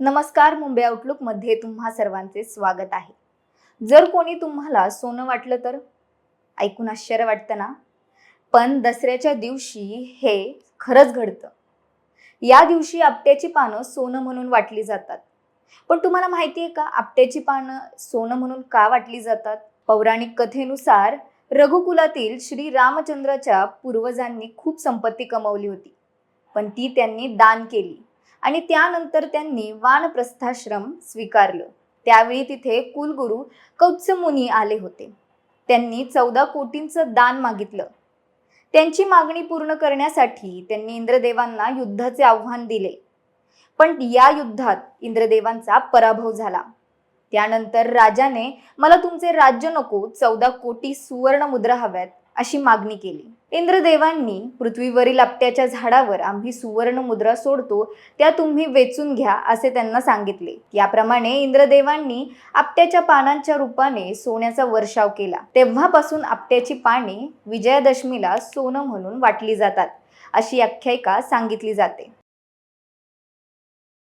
नमस्कार मुंबई आउटलुकमध्ये तुम्हा सर्वांचे स्वागत आहे. जर कोणी तुम्हाला सोनं वाटलं तर ऐकून आश्चर्य वाटतं ना? पण दसऱ्याच्या दिवशी हे खरंच घडतं. या दिवशी आपट्याची पानं सोनं म्हणून वाटली जातात. पण तुम्हाला माहिती आहे का आपट्याची पानं सोनं म्हणून का वाटली जातात? पौराणिक कथेनुसार रघुकुलातील श्री रामचंद्राच्या पूर्वजांनी खूप संपत्ती कमवली होती. पण ती त्यांनी दान केली. आणि त्यानंतर त्यांनी वानप्रस्थाश्रम स्वीकारलं. त्यावेळी तिथे कुलगुरू कौत्समुनी आले होते. त्यांनी चौदा कोटींचं दान मागितलं. त्यांची मागणी पूर्ण करण्यासाठी त्यांनी इंद्रदेवांना युद्धाचे आव्हान दिले. पण या युद्धात इंद्रदेवांचा पराभव झाला. त्यानंतर राजाने मला तुमचे राज्य नको चौदा कोटी सुवर्ण मुद्रा हव्यात. अशी मागणी केली. इंद्रदेवांनी पृथ्वीवरील आपट्याच्या झाडावर आम्ही सुवर्ण मुद्रा सोडतो त्या तुम्ही वेचून घ्या असे त्यांना सांगितले. याप्रमाणे इंद्रदेवांनी आपट्याच्या पानांच्या रूपाने सोन्याचा वर्षाव केला. तेव्हापासून आपट्याची पाने विजयादशमीला सोनं म्हणून वाटली जातात अशी आख्यायिका सांगितली जाते.